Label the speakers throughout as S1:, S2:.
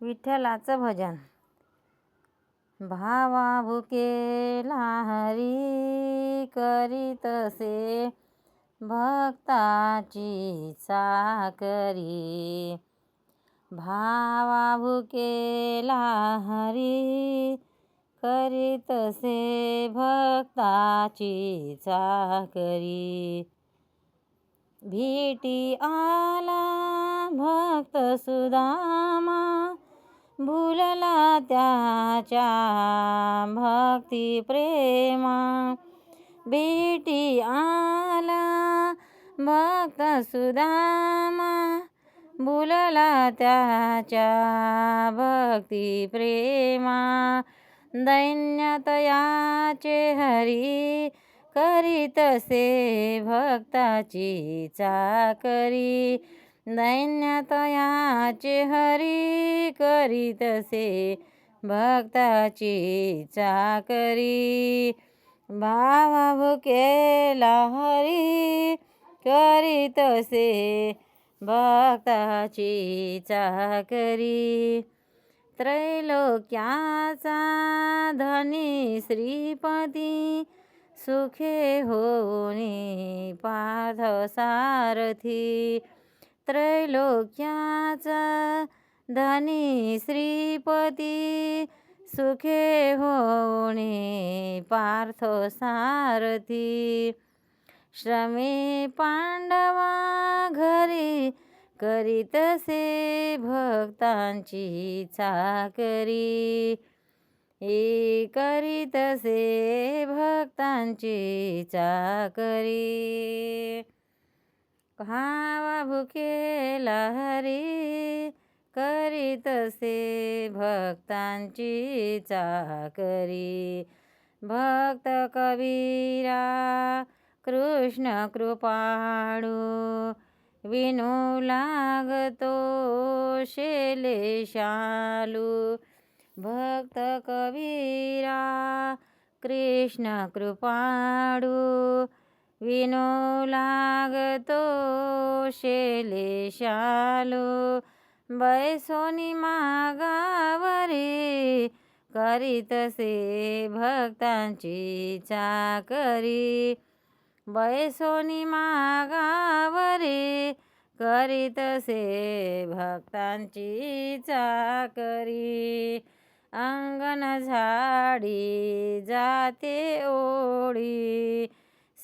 S1: विठ्ठलाचं भजन. भावा भुकेला हरी करीतसे भक्ताची साकरी भावा भुकेला हरी करीतसे भक्ताची चाकरी भेटी आला भक्त सुदामा भुलला त्याच्या भक्ती प्रेमा. भेटी आला भक्त सुदामा. भुलला त्याच्या भक्ती प्रेमा. दैन्यतयाचे हरी करीतसे भक्ताची चाकरी. नामाचे हरी करीतसे भक्ताची चाकरी. भावा भुकेला हरी करीतसे भक्ताची चाकरी. त्रैलोक्याचा धनी श्रीपती सुखे होनी पार्थ सारथी. त्रैलोक्याचा धनी श्रीपती सुखे होणे पार्थ सारथी। श्रमे पांडवा घरी करीतसे भक्तांची चाकरी। ए करीतसे भक्तांची चाकरी। भावा भुकेला हरी करीत असे भक्तांची चाकरी. भक्त कबीरा कृष्ण कृपाळू विनू लागतो शेले शालू. भक्त कबीरा कृष्ण कृपाळू विनू लागतो शेले शालू. बैसोनी मागावरी करीतसे भक्तांची चाकरी. बैसोनी मागावरी करीतसे भक्तांची चाकरी. अंगण झाडी जाते ओढी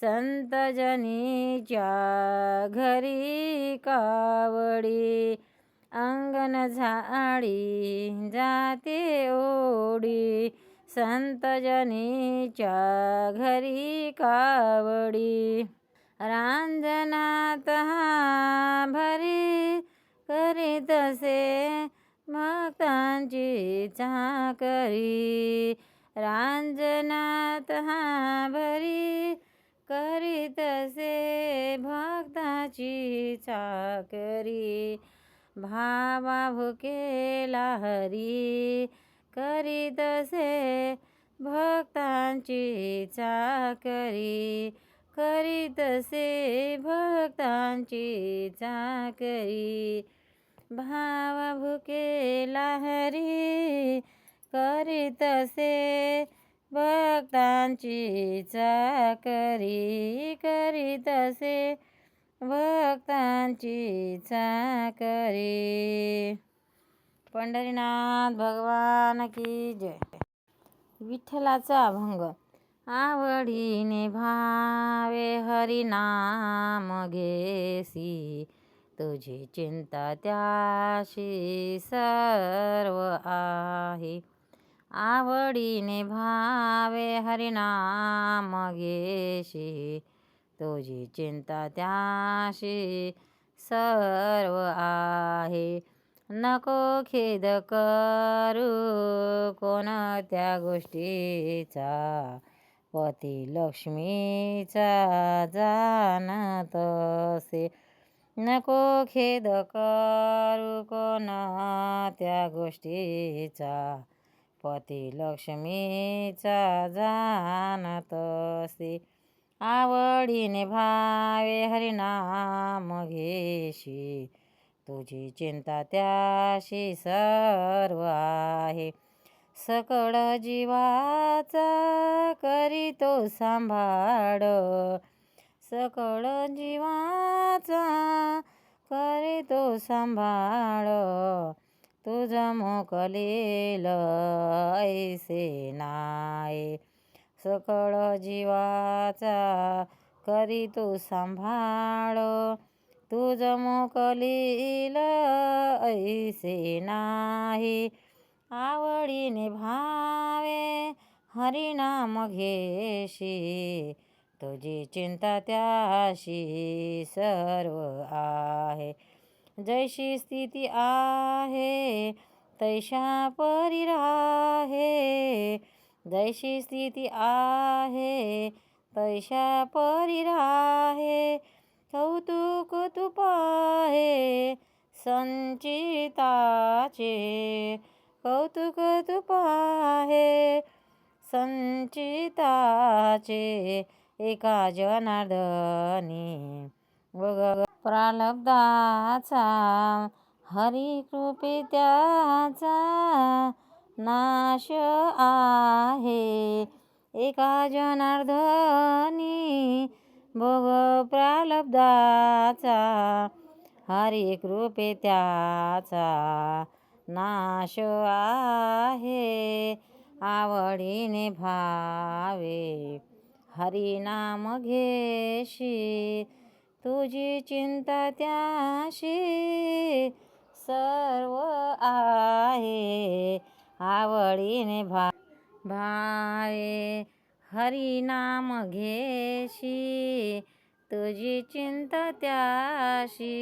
S1: संतजनीच्या घरी कावडी. जीवन झाडी जाते ओडी संतजनीच्या घरी कावडी. रांजनात हा भरी करीतसे भक्तांची चाकरी. रांजनात हा भरी करीतसे भक्ताची चाकरी. भावा भुकेला हरी करीतसे भक्तांची चाकरी करीतसे भक्तांची चाकरी भावा भुकेला हरी करीतसे भक्तांची चाकरी करीतसे भक्तांची चाकरी पंढरीनाथ भगवान की जय. विठ्ठलाचा अभंग. आवडीने भावे हरिनाम घेसी. तुझी चिंता त्याशी सर्व आहे. आवडीने भावे हरिनाम घेशी तुझी चिंता त्याशी सर्व आहे. नको खेद करू कोणत्या गोष्टीचा. पती लक्ष्मीचा जाणत असे नको खेद करू कोणत्या गोष्टीचा. पती लक्ष्मीचा जाणत असे आवडीने भावे हरिनाम घेशी. तुझी चिंता त्याशी सर्व आहे. सकळ जीवाचा करीतो सांभाळ. सकळ जीवाचा करीतो सांभाळ. तुझं मोकलेल ऐसे नाय. सकळ जीवाचा करीतो सांभाळ. तुझ मोकलील ऐसे नाही. आवडीने भावे हरिनाम घेशी. तुझी चिंता त्याशी सर्व आहे. जैशी स्थिती आहे तैशा परी राहे. जैशी स्थिती आहे तैशा परी राहे कौतुक तू पाहे संचिताचे कौतुक तू पाहे संचिताचे एका जनार्दनी वग प्रालब्धाचा हरी त्याचा नाश आहे. एका जनार्दनी भोग प्रालब्धाचा हरी कृपे त्याचा नाश आहे. आवडीने भावे हरिनाम घेशी तुझी चिंता त्याशी सर्व आहे. आवडीने भा भावे हरिनाम घेशी तुझी चिंता त्याशी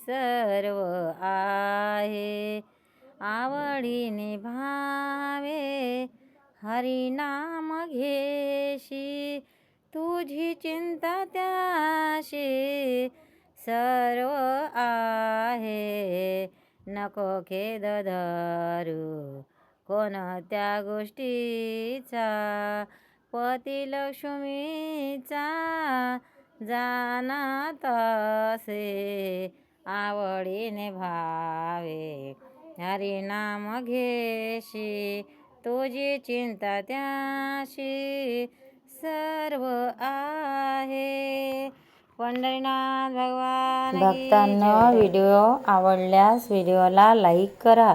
S1: सर्व आहे. आवडीने भावे हरिनाम घेशी तुझी चिंता त्याशी सर्व आहे. नको खेद धरू कोणत्या गोष्टीचा पती लक्ष्मीचा जाणत असे आवडीने भावे. हरिनाम घेशी तुझी चिंता त्याशी सर्व आहे. पंढरीनाथ भगवान
S2: भक्तांनो. व्हिडिओ आवडल्यास व्हिडिओला लाईक करा.